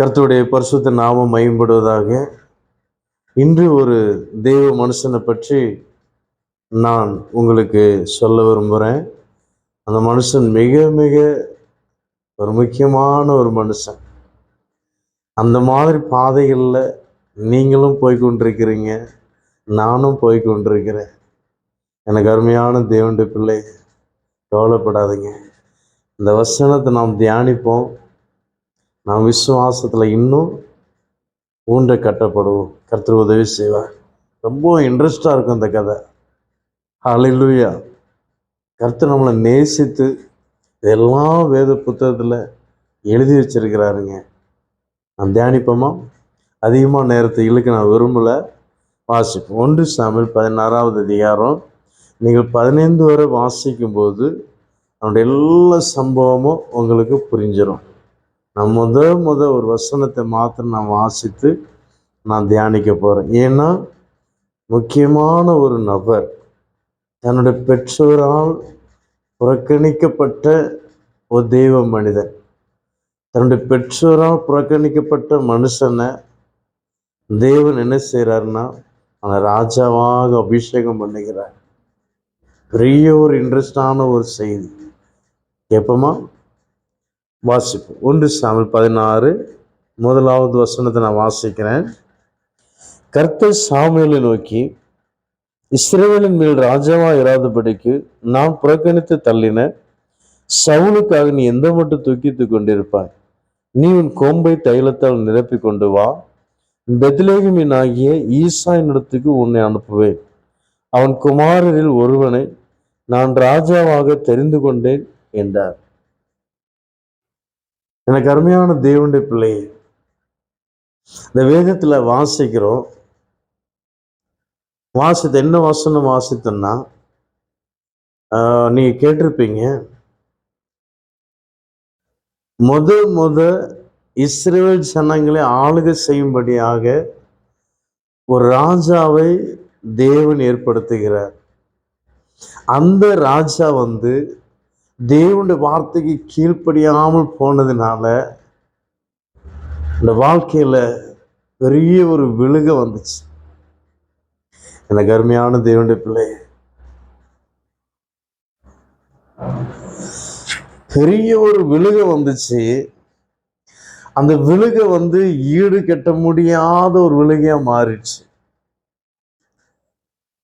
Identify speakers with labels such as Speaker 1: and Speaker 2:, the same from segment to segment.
Speaker 1: கர்த்தருடைய பரிசுத்த நாமம் மயம்படுவதாக இன்று ஒரு தெய்வ மனுஷனை பற்றி நான் உங்களுக்கு சொல்ல விரும்புகிறேன் அந்த மனுஷன் மிக மிக ஒரு முக்கியமான ஒரு மனுஷன். அந்த மாதிரி பாதைகளில் நீங்களும் போய் கொண்டிருக்கிறீங்க நானும் போய் கொண்டிருக்கிறேன் எனக்கு அருமையான தேவனுடைய பிள்ளை கவலைப்படாதீங்க. இந்த வசனத்தை நாம் தியானிப்போம். நாம் விசுவாசத்தில் இன்னும் ஊன்ற கட்டப்படுவோம். கர்த்தர் உதவி செய்வார். ரொம்ப இன்ட்ரெஸ்டாக இருக்கும் இந்த கதை. ஹalleluya கர்த்தர் நம்மளை நேசித்து இதெல்லாம் வேத புத்தகத்தில் எழுதி வச்சிருக்கிறாருங்க. நான் தியானிப்போமா? அதிகமாக நேரத்தை இழுக்க நான் விரும்பலை. வாசிப்போம். ஒன்று சாமில் பதினாறாவது அதிகாரம். நீங்கள் பதினைந்து வரை வாசிக்கும்போது அவனுடைய எல்லா சம்பவமும் உங்களுக்கு புரிஞ்சிடும் நான் முத முத ஒரு வசனத்தை மாத்திரம் நான் வாசித்து நான் தியானிக்க போகிறேன் ஏன்னா முக்கியமான ஒரு நபர் தன்னுடைய பெற்றோரால் புறக்கணிக்கப்பட்ட ஒரு தெய்வ மனிதன். தன்னுடைய பெற்றோரால் புறக்கணிக்கப்பட்ட மனுஷனை தேவன் என்ன செய்கிறாருன்னா அவனை ராஜாவாக அபிஷேகம் பண்ணுகிறார். பெரிய ஒரு இன்ட்ரெஸ்டான ஒரு செய்தி. எப்பமா? வாசிப்போம். ஒன்று சாமி பதினாறு முதலாவது வசனத்தை நான் வாசிக்கிறேன். கர்த்தர் சாமியலை நோக்கி இஸ்ரேலின் மேல் ராஜாவா இராதபடிக்கு நான் புறக்கணித்து தள்ளின சவுலுக்காக நீ எந்த மட்டும் தூக்கித்து கொண்டிருப்பாய்? நீ உன் கோம்பை தைலத்தால் நிரப்பி கொண்டு வா. பெத்லேகமின் ஆகிய ஈசாயின் இடத்துக்கு உன்னை அனுப்புவேன். அவன் குமாரரில் ஒருவனை நான் ராஜாவாக தெரிந்து கொண்டேன் என்றார். எனக்கு அருமையான தேவனுடைய பிள்ளையே இந்த வேதத்தில் வாசிக்கிறோம். வாசித்த என்ன வாசனம் வாசித்தன்னா நீங்கள் கேட்டிருப்பீங்க முத முத இஸ்ரேல் ஜனங்களை ஆளுகை செய்யும்படியாக ஒரு ராஜாவை தேவன் ஏற்படுத்துகிறார். அந்த ராஜா வந்து தேவனுடைய வார்த்தைக்கு கீழ்ப்படியாமல் போனதுனால இந்த வாழ்க்கையில் பெரிய ஒரு விழுக வந்துச்சு. எனக்கு அருமையான தேவனுடைய பிள்ளை. பெரிய ஒரு விழுக வந்துச்சு. அந்த விழுக வந்து ஈடு கட்ட முடியாத ஒரு விழுகையாக மாறிடுச்சு.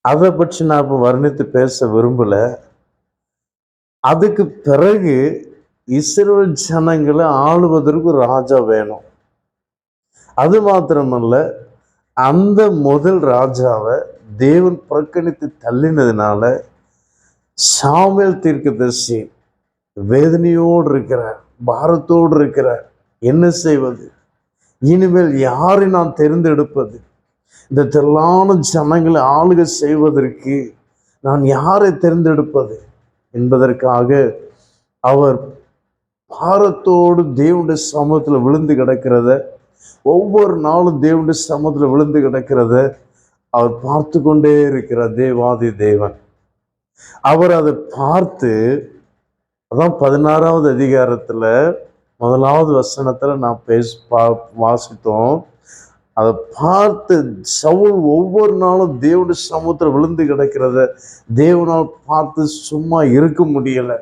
Speaker 1: அதை பற்றி நான் இப்போ வர்ணித்து பேச விரும்பல. அதுக்கு பிறகு இஸ்ரேல் ஜனங்களை ஆளுவதற்கு ஒரு ராஜா வேணும். அது மாத்திரமல்ல அந்த முதல் ராஜாவை தேவன் புறக்கணித்து தள்ளினதுனால சாமியல் தீர்க்கதர்சி வேதனையோடு இருக்கிறார் பாரத்தோடு இருக்கிறார். என்ன செய்வது? இனிமேல் யாரை நான் தேர்ந்தெடுப்பது? இந்த திரளான ஜனங்களை ஆளுகை செய்வதற்கு நான் யாரை தேர்ந்தெடுப்பது? என்பதற்காக அவர் பாரத்தோடு தேவனுடைய சமூகத்தில் விழுந்து கிடக்கிறத ஒவ்வொரு நாளும் தேவனுடைய சமூகத்தில் விழுந்து கிடக்கிறத அவர் பார்த்து கொண்டே இருக்கிறார் தேவாதி தேவன். அவர் அதை பார்த்து அதான் பதினாறாவது அதிகாரத்தில் முதலாவது வசனத்தில் நான் பேச பா வாசித்தோம். அதை பார்த்து சவுல் ஒவ்வொரு நாளும் தேவனுடைய சமூகத்தில் விழுந்து கிடக்கிறத தேவனால் பார்த்து சும்மா இருக்க முடியல.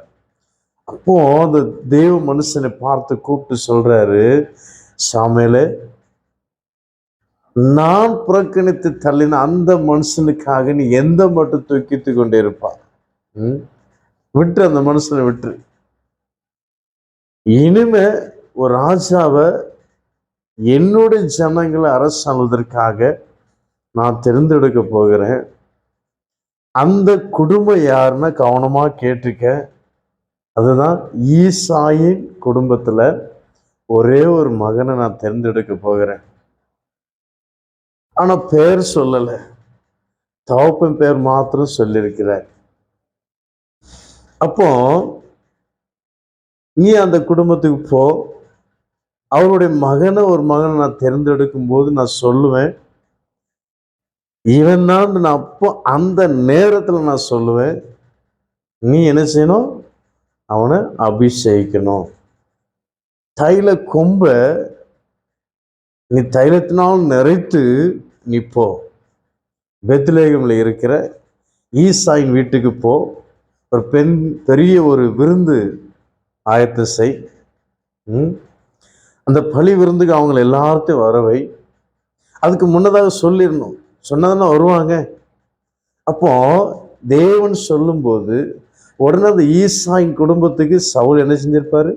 Speaker 1: அப்போ அந்த தேவ மனுஷனை பார்த்து கூப்பிட்டு சொல்றாரு சாமியிலே நான் புறக்கணித்து தள்ளின அந்த மனுஷனுக்காக நீ எந்த மட்டும் தூக்கித்து கொண்டே இருப்பா விட்டு அந்த மனுஷனை விட்டுரு. இனிமே ஒரு ராஜாவை என்னுடைய ஜனங்களை அரசாள்வதற்காக நான் தெரிந்தெடுக்க போகிறேன். அந்த குடும்பம் யாருன்னா கவனமாக கேட்டிருக்க அதுதான் ஈசாயின் குடும்பத்தில் ஒரே ஒரு மகனை நான் தேர்ந்தெடுக்க போகிறேன். ஆனால் பேர் சொல்லலை. தகப்பன் பேர் மாத்திரம் சொல்லியிருக்கிறார். அப்போ நீ அந்த குடும்பத்துக்கு போ. அவருடைய மகனை ஒரு மகனை நான் தேர்ந்தெடுக்கும் போது நான் சொல்லுவேன். இவன் தான் நான் அப்போ அந்த நேரத்தில் நான் சொல்லுவேன் நீ என்ன செய்யணும்? அவனை அபிஷேகிக்கணும். தைல கொம்ப நீ தைலத்தினால் நிறைத்து நீ போ. பெத்லேகம்ல இருக்கிற ஈசாயின் வீட்டுக்கு போ. ஒரு பெண் பெரிய ஒரு விருந்து ஆயத்த செய். ம்? அந்த பழி விருந்துக்கு அவங்கள எல்லார்த்தையும் வரவை அதுக்கு முன்னதாக சொல்லிடணும். சொன்னதுன்னா வருவாங்க? அப்போ தேவன் சொல்லும்போது உடனே அந்த ஈசாயின் குடும்பத்துக்கு சவுல் என்ன செஞ்சிருப்பார்?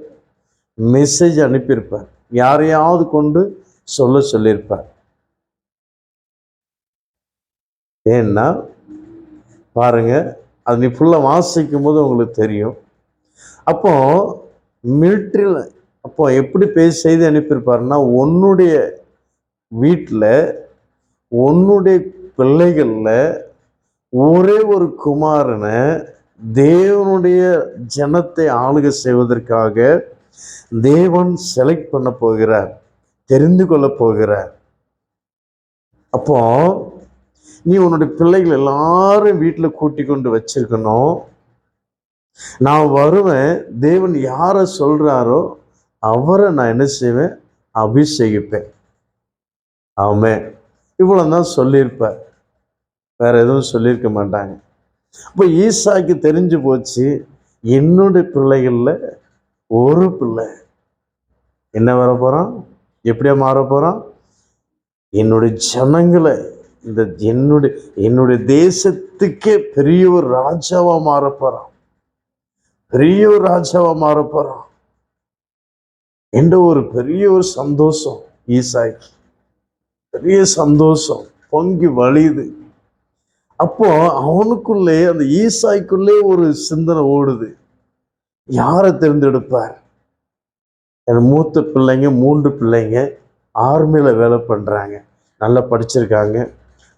Speaker 1: மெசேஜ் அனுப்பியிருப்பார். யாரையாவது கொண்டு சொல்ல சொல்லியிருப்பார். ஏன்னா பாருங்க அது நீ ஃபுல்லாக வாசிக்கும் போது உங்களுக்கு தெரியும். அப்போ மிலிட்ரியில் அப்போ எப்படி பேசி செய்தி அனுப்பியிருப்பாருன்னா உன்னுடைய வீட்டில் உன்னுடைய பிள்ளைகளில் ஒரே ஒரு குமாரனை தேவனுடைய ஜனத்தை ஆளுக செய்வதற்காக தேவன் செலக்ட் பண்ண போகிறார் தெரிந்து கொள்ள போகிறார். அப்போ நீ உன்னுடைய பிள்ளைகள் எல்லாரும் வீட்டில் கூட்டி கொண்டு வச்சிருக்கணும். நான் வருவேன் தேவன் யாரை சொல்கிறாரோ அவரை நான் என்ன செய்வேன்? அபிஷேகிப்பேன். ஆமே இவ்வளோ தான் சொல்லியிருப்பார். வேற எதுவும் சொல்லியிருக்க மாட்டாங்க. அப்போ ஈசாக்கு தெரிஞ்சு போச்சு என்னுடைய பிள்ளைகளில் ஒரு பிள்ளை. என்ன வர எப்படியா மாற போகிறான் என்னுடைய ஜனங்களை இந்த என்னுடைய என்னுடைய தேசத்துக்கே பெரிய ஒரு ராஜாவாக மாற போகிறான் பெரிய ஒரு ராஜாவாக மாற போகிறான் என்ற ஒரு பெரிய ஒரு சந்தோஷம் ஈசாய்க்கு. பெரிய சந்தோஷம். பொங்கி வழியுது. அப்போ அவனுக்குள்ளே அந்த ஈசாய்க்குள்ளே ஒரு சிந்தனை ஓடுது. யாரை தேர்ந்தெடுப்பார்? என் மூத்த பிள்ளைங்க மூன்று பிள்ளைங்க ஆர்மியில் வேலை பண்ணுறாங்க நல்லா படிச்சிருக்காங்க.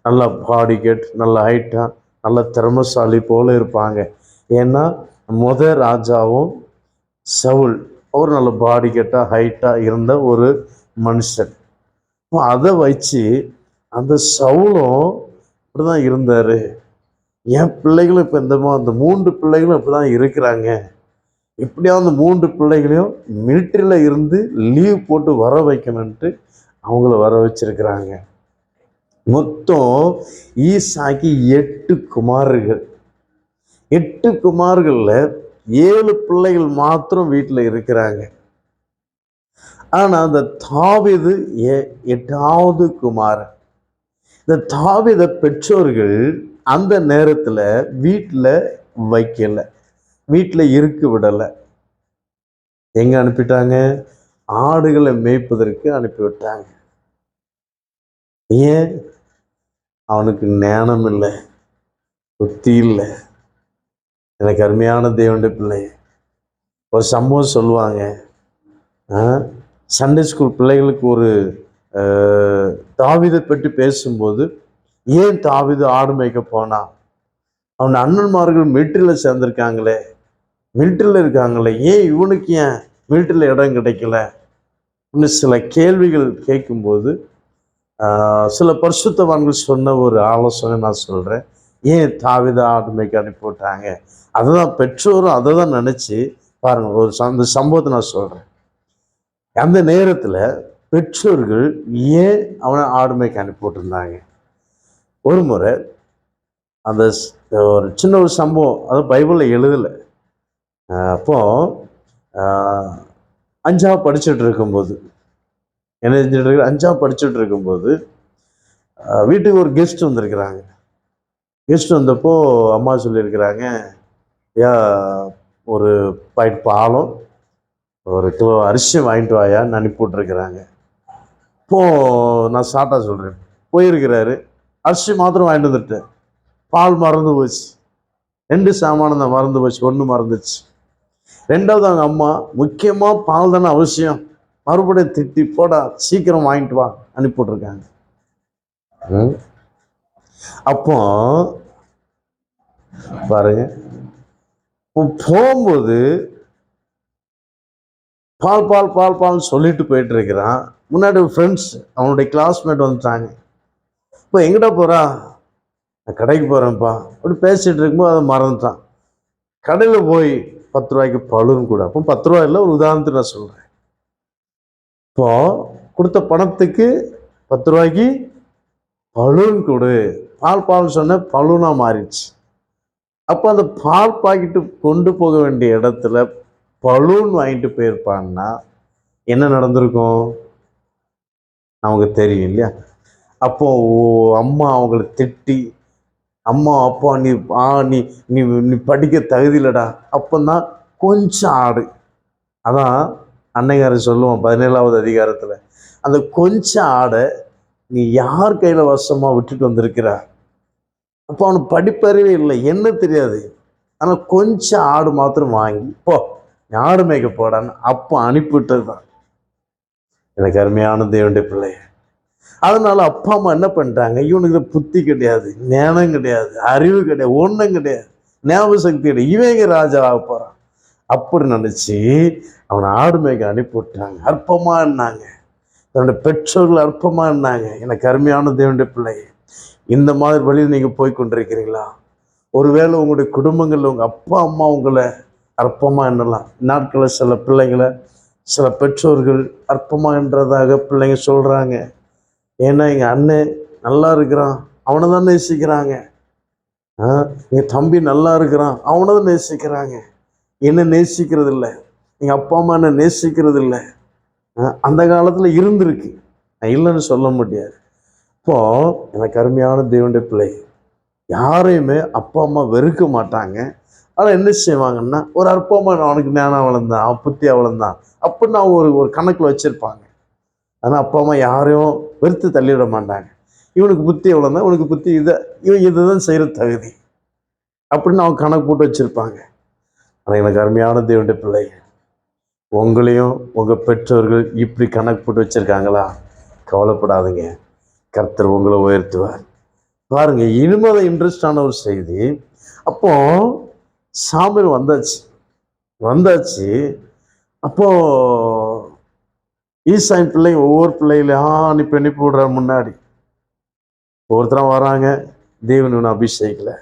Speaker 1: நல்லா பாடி கேட் நல்ல ஹைட்டாக நல்ல திறமசாலி போல இருப்பாங்க. ஏன்னா முத ராஜாவும் சவுல். அவர் நல்ல பாடி கேட்டாக ஹைட்டாக இருந்த ஒரு மனுஷன். அதை வச்சு அந்த சவுலும் இப்படிதான் இருந்தார். என் பிள்ளைகளும் இப்போ இந்த அந்த மூன்று பிள்ளைகளும் இப்படி தான் இருக்கிறாங்க. எப்படியாவது அந்த மூன்று பிள்ளைகளையும் மிலிட்டரியில் இருந்து லீவ் போட்டு வர வைக்கணுன்ட்டு அவங்கள வர வச்சிருக்கிறாங்க. மொத்தம் ஈசாக்கி எட்டு குமாரர்கள். எட்டு குமார்களில் ஏழு பிள்ளைகள் மாத்திரம் வீட்டில் இருக்கிறாங்க. ஆனால் அந்த தாவிது எ- எட்டாவது குமாரன். இந்த தாவித பெற்றோர்கள் அந்த நேரத்தில் வீட்டில் வைக்கலை. வீட்டில் இருக்க விடலை. எங்கே அனுப்பிட்டாங்க? ஆடுகளை மேய்ப்பதற்கு அனுப்பிவிட்டாங்க ஏன்? அவனுக்கு ஞானம் இல்லை புத்தி இல்லை. எனக்கு அருமையான தேவனுடைய பிள்ளை ஒரு சம்பவம் சொல்லுவாங்க. சண்டே ஸ்கூல் பிள்ளைகளுக்கு ஒரு தாவிதை பற்றி பேசும்போது ஏன் தாவீது ஆடு மேய்க்க போனான் அவன் அண்ணன்மார்கள் மில்ட்ரியில் சேர்ந்துருக்காங்களே. மில்ட்ரியில் இருக்காங்களே. ஏன் இவனுக்கு ஏன் மில்ட்ரியில் இடம் கிடைக்கல? இன்னும் சில கேள்விகள் கேட்கும்போது சில பரிசுத்தவான்கள் சொன்ன ஒரு ஆலோசனை நான் சொல்கிறேன் ஏன் தாவிதா ஆடு அனுப்பி விட்டாங்க அதை தான் பெற்றோரும் அதை தான் நினச்சி பாருங்கள் ஒரு ச- அந்த சம்பவத்தை நான் சொல்கிறேன் அந்த நேரத்தில் பெற்றோர்கள் ஏன் அவனை ஆடுமைக்கு அனுப்பி விட்டுருந்தாங்க ஒரு முறை அந்த ஸ்- ஒரு சின்ன ஒரு சம்பவம் அது பைபிளில் எழுதலை. அப்போது அஞ்சாவது படிச்சுட்டு இருக்கும்போது என்ன செஞ்சுட்டு இருக்கு அஞ்சாவது படிச்சுட்டு இருக்கும்போது வீட்டுக்கு ஒரு கெஸ்ட் வந்திருக்கிறாங்க. இஷ்டம் வந்தப்போ அம்மா சொல்லியிருக்கிறாங்க ஐயா ஒரு பாயிண்ட் பாலும் ஒரு கிலோ அரிசியும் வாங்கிட்டு வாயான்னு அனுப்பி விட்ருக்குறாங்க இப்போ நான் ஷார்ட்டாக சொல்கிறேன் போயிருக்கிறாரு அரிசி மாத்திரம் வாங்கிட்டு வந்துட்டேன். பால் மறந்து போச்சு. ரெண்டு சாமானம் தான் மறந்து போச்சு ஒன்று மறந்துச்சு. ரெண்டாவது அவங்க அம்மா முக்கியமாக பால் தானே அவசியம். மறுபடியும் திட்டி போடா சீக்கிரம் வாங்கிட்டு வா அனுப்பிவிட்ருக்காங்க ம். அப்போ பாருங்க. போகும்போது பால் பால் பால் பால்னு சொல்லிட்டு போயிட்டு இருக்கிறான் முன்னாடி ஃப்ரெண்ட்ஸ் அவனுடைய கிளாஸ்மேட் வந்துட்டாங்க. இப்போ எங்கிட்ட போறா? நான் கடைக்கு போகிறேன்ப்பா அப்படி பேசிட்டு இருக்கும்போது அதை மறந்துட்டான். கடையில் போய் பத்து ரூபாய்க்கு பழுன்னு கூட. அப்போ பத்து ரூபாய் இல்லை ஒரு உதாரணத்துக்கு நான் சொல்கிறேன் இப்போ கொடுத்த பணத்துக்கு பத்து ரூபாய்க்கு பலூன் கொடு. பால் பால் சொன்ன பலூனாக மாறிடுச்சு. அப்போ அந்த பால் பாக்கெட்டு கொண்டு போக வேண்டிய இடத்துல பலூன் வாங்கிட்டு போயிருப்பான்னா என்ன நடந்திருக்கும்? நமக்கு தெரியும் இல்லையா? அப்போ ஓ- அம்மா அவங்கள திட்டி அம்மா அப்பா நீ ஆ நீ நீ நீ படிக்க தகுதியிலடா அப்போந்தான் கொஞ்சம் ஆடு. அதான் அன்னைக்காரன் சொல்லுவான் பதினேழாவது அதிகாரத்தில். அந்த கொஞ்சம் ஆடை நீ யார் கையில் வசமாக விட்டுட்டு வந்திருக்கிறா? அப்போ அவனுக்கு படிப்பறிவே இல்லை. என்ன தெரியாது. ஆனால் கொஞ்சம் ஆடு மாத்திரம் வாங்கி போ ஆடு மேய்க்க போடான்னு அப்போ அனுப்பிவிட்டது தான் எனக்கு அருமையான தேவனுடைய பிள்ளைய. அதனால அப்பா அம்மா என்ன பண்ணிட்டாங்க இவனுக்கு புத்தி கிடையாது ஞானம் கிடையாது அறிவு கிடையாது ஒன்றும் கிடையாது ஞாபக சக்தி கிடையாது. இவங்க ராஜா ஆக போகிறான் அப்படி நினச்சி அவனை ஆடு மேய்க்க அனுப்பிவிட்டாங்க. அற்பமாக என்னாங்க தன்னுடைய பெற்றோர்கள் அற்பமாக இருந்தாங்க. எனக்கு அருமையான தேவனுடைய பிள்ளை இந்த மாதிரி வழியில் நீங்கள் போய் கொண்டிருக்கிறீங்களா? ஒருவேளை உங்களுடைய குடும்பங்களில் உங்கள் அப்பா அம்மா உங்களை அற்பமாக எண்ணலாம். நாட்களில் சில பிள்ளைங்களை சில பெற்றோர்கள் அற்பமாக என்றதாக பிள்ளைங்க சொல்கிறாங்க ஏன்னா எங்கள் அண்ணன் நல்லா இருக்கிறான். அவனை தான் நேசிக்கிறாங்க. ஆ எங்கள் தம்பி நல்லா இருக்கிறான். அவனை தான் நேசிக்கிறாங்க. என்ன நேசிக்கிறது இல்லை எங்கள் அப்பா அம்மா என்ன நேசிக்கிறது இல்லை அந்த காலத்தில் இருந்திருக்கு. நான் இல்லைன்னு சொல்ல முடியாது. இப்போ எனக்கு அருமையான தேவனுடைய பிள்ளை. யாரையுமே அப்பா அம்மா வெறுக்க மாட்டாங்க. ஆனால் என்ன செய்வாங்கன்னா ஒரு அற்பமா அவனுக்கு ஞானம் வளர்ந்தான் அவன் புத்தி வளர்ந்தான். அப்படின்னு அவங்க ஒரு ஒரு கணக்கில் வச்சுருப்பாங்க. ஆனால் அப்பா அம்மா யாரையும் வெறுத்து தள்ளிவிட மாட்டாங்க. இவனுக்கு புத்தி எவ்வளோன்னா இவனுக்கு புத்தி இதை இவன் இதை தான் செய்கிற தகுதி. அப்படின்னு அவங்க கணக்கு போட்டு வச்சுருப்பாங்க. ஆனால் எனக்கு அருமையான தேவனுடைய பிள்ளை. உங்களையும் உங்கள் பெற்றோர்கள் இப்படி கணக்கு போட்டு வச்சுருக்காங்களா? கவலைப்படாதீங்க. கர்த்தர் உங்களை உயர்த்துவார். பாருங்கள் இனிமேத இன்ட்ரெஸ்டான ஒரு செய்தி. அப்போ சாமியல் வந்தாச்சு. வந்தாச்சு. அப்போ ஈசாயின் பிள்ளைங்க ஒவ்வொரு பிள்ளைகளையும் அனுப்பி அனுப்பி விடுறாரு முன்னாடி. ஒவ்வொருத்தரும் வராங்க. தேவன் இவனை அபிஷேகிக்கல.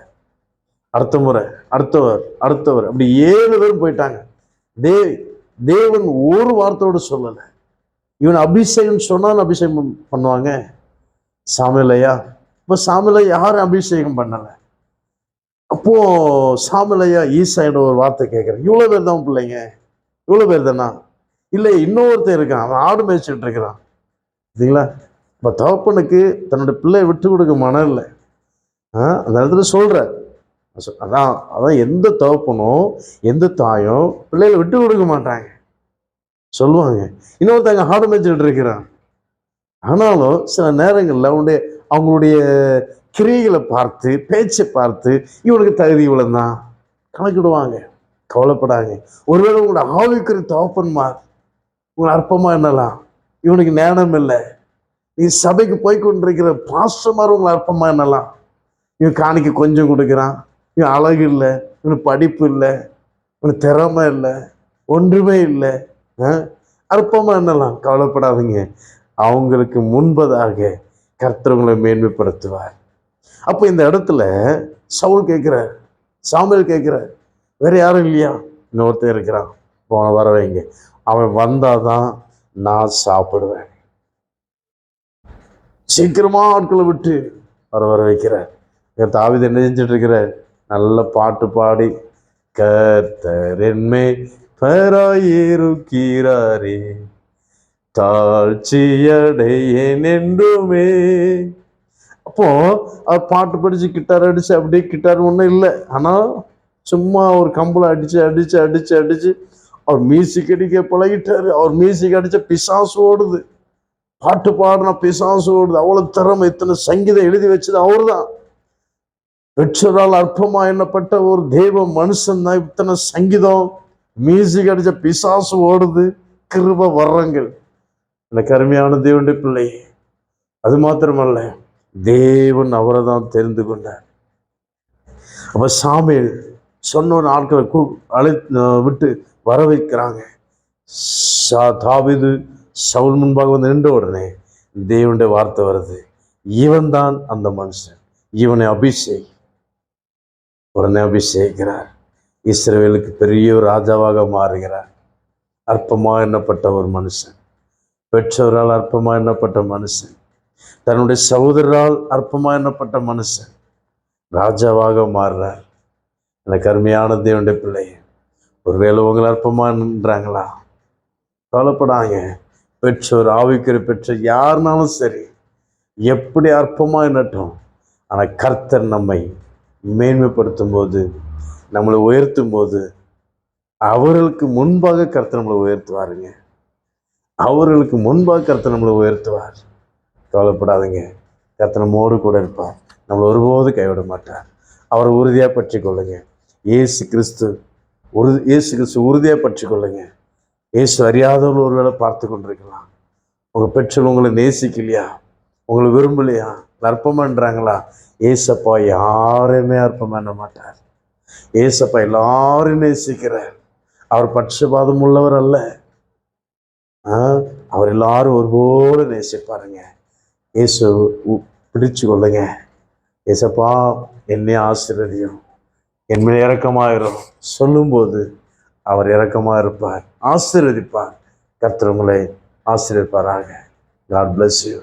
Speaker 1: அடுத்த முறை அடுத்தவர் அடுத்தவர். அப்படி ஏழு பேரும் போயிட்டாங்க. தேவி தேவன் ஒரு வார்த்தையோடு சொல்லலை. இவன் அபிஷேகம் சொன்னாலும் அபிஷேகம் பண்ணுவாங்க. சாமிலையா இப்போ சாமிலை யாரும் அபிஷேகம் பண்ணலை. அப்போ சாமிலையா ஈசாயோட ஒரு வார்த்தை கேட்குறேன் இவ்வளோ பேர் தான் பிள்ளைங்க. இவ்வளோ பேர் தானா? இல்லை இன்னொருத்தர் இருக்கான். அவன் ஆடு மேய்ச்சிட்டு இருக்கிறான். சரிங்களா? இப்போ தகப்பனுக்கு தன்னோட பிள்ளையை விட்டு கொடுக்க மனம் இல்லை. ஆ அந்த இடத்துல சொல்கிற அதான் அதான் எந்த தகப்பனும் எந்த தாயும் பிள்ளைகளை விட்டு கொடுக்க மாட்டாங்க. சொல்லுவாங்க. இன்னொருத்தங்க ஹார்டு மேய்ச்சிட்டு இருக்கிறான். ஆனாலும் சில நேரங்களில் அவனுடைய அவங்களுடைய கிரியைகளை பார்த்து பேச்சை பார்த்து இவனுக்கு தகுதி இவ்வளோதான் கணக்கிடுவாங்க. கவலைப்படாங்க. ஒருவேளை உங்களோட ஆவிக்கிற தகப்பன்மார் உங்களை அற்பமாக என்னலாம் இவனுக்கு நேரம் இல்லை. நீ சபைக்கு போய் கொண்டிருக்கிற பாஸ்டர்மார் உங்களை அற்பமாக என்னலாம் இவன் காணிக்க கொஞ்சம் கொடுக்குறான். இவன் அழகு இல்லை இவனுக்கு படிப்பு இல்லை இவனுக்கு திறமை இல்லை ஒன்றுமே இல்லை. அற்பமாக என்னலாம் கவலைப்படாதீங்க. அவங்களுக்கு முன்பதாக கர்த்தவங்களை மேன்மைப்படுத்துவார். அப்போ இந்த இடத்துல சவுல் கேட்குறார் சாமியல் கேட்குறார் வேற யாரும் இல்லையா? இன்னொருத்தன் இருக்கிறான். போன வர வைங்க. அவன் வந்தாதான் நான் சாப்பிடுவேன். சீக்கிரமாக ஆட்களை விட்டு வர வர வைக்கிறார். இங்க என்ன செஞ்சுட்டு இருக்கிறார்? நல்ல பாட்டு பாடி கர்த்தர் பராயிருக்கிறாரே தாழ்ச்சியடையேன் என்றுமே. அப்போ அவர் பாட்டு படிச்சு கிட்டார் அடிச்சு அப்படியே கிட்டார் ஒன்றும் இல்லை. ஆனால் சும்மா ஒரு கம்பளை அடிச்சு அடிச்சு அடிச்சு அடிச்சு அவர் மியூசிக் அடிக்க பழகிட்டாரு. அவர் மியூசிக் அடிச்ச பிசாசு ஓடுது. பாட்டு பாடின பிசாசு ஓடுது. அவ்வளோ திறமை இத்தனை சங்கீதம் எழுதி வச்சது அவர் தான் பெற்றோரால் அற்பமா எண்ணப்பட்ட ஒரு தெய்வ மனுஷன் தான் இத்தனை சங்கீதம் மியூசிக் அடிச்ச பிசாசு ஓடுது கிருப வர்றங்கள். இந்த கருமையான தேவனுடைய பிள்ளை அது மாத்திரமல்ல தேவன் அவரை தான் தெரிந்து கொண்டார். அப்ப சாமியில் சொன்ன ஆட்களை கூ அழை விட்டு வர வைக்கிறாங்க. சா- தாவீது சவுல் முன்பாக வந்து நின்ற உடனே தேவனுடைய வார்த்தை வருது. இவன் தான் அந்த மனுஷன் இவனை அபிஷேக். உடனே அபிஷேகிறார் இஸ்ரேலுக்கு பெரிய ராஜாவாக மாறுகிறார். அற்பமாக எண்ணப்பட்ட ஒரு மனுஷன். பெற்றோரால் அற்பமாக எண்ணப்பட்ட மனுஷன். தன்னுடைய சகோதரரால் அற்பமாக எண்ணப்பட்ட மனுஷன். ராஜாவாக மாறுறார். எனக்கு அருமையான தேவனுடைய பிள்ளை ஒருவேளை உங்களை அற்பமான்றாங்களா கவலைப்படாங்க பெற்றோர் ஆவிக்கிற பெற்றோர் யாருனாலும் சரி எப்படி அற்பமாக எண்ணட்டும். ஆனால் கர்த்தர் நம்மை மேன்மைப்படுத்தும் போது நம்மளை உயர்த்தும் போது அவர்களுக்கு முன்பாக கருத்தை நம்மளை உயர்த்துவாருங்க. அவர்களுக்கு முன்பாக கருத்தை நம்மளை உயர்த்துவார். கவலைப்படாதுங்க. கர்த்தர் நம்மோடு கூட இருப்பார். நம்மளை ஒருபோது கைவிட மாட்டார். அவரை உறுதியாக பற்றி கொள்ளுங்க இயேசு கிறிஸ்து உறுதி ஏசு கிறிஸ்து உறுதியாக பற்றி கொள்ளுங்க இயேசு அறியாதவர்கள் ஒருவேளை பார்த்து கொண்டிருக்கலாம். உங்கள் பெற்றோர் உங்களை நேசிக்கலையா? உங்களை விரும்பலையா? அற்பமான்றாங்களா? ஏசப்பா யாரையுமே அற்பம் பண்ண மாட்டார். ஏசப்பா எல்லாரும் நேசிக்கிறார். அவர் பட்சபாதம் உள்ளவர் அல்ல. ஆ, அவர் எல்லாரும் ஒருபோல நேசிப்பாருங்க. இயேசு உ- பிடிச்சு கொள்ளுங்க. ஏசப்பா என்னை ஆசீர்வதியும். என் மேல் இறக்கமாயிரும் சொல்லும்போது அவர் இறக்கமாக இருப்பார். ஆசீர்வதிப்பார். கத்திரவங்களை உங்களை ஆசீர்வதிப்பாராக. God bless you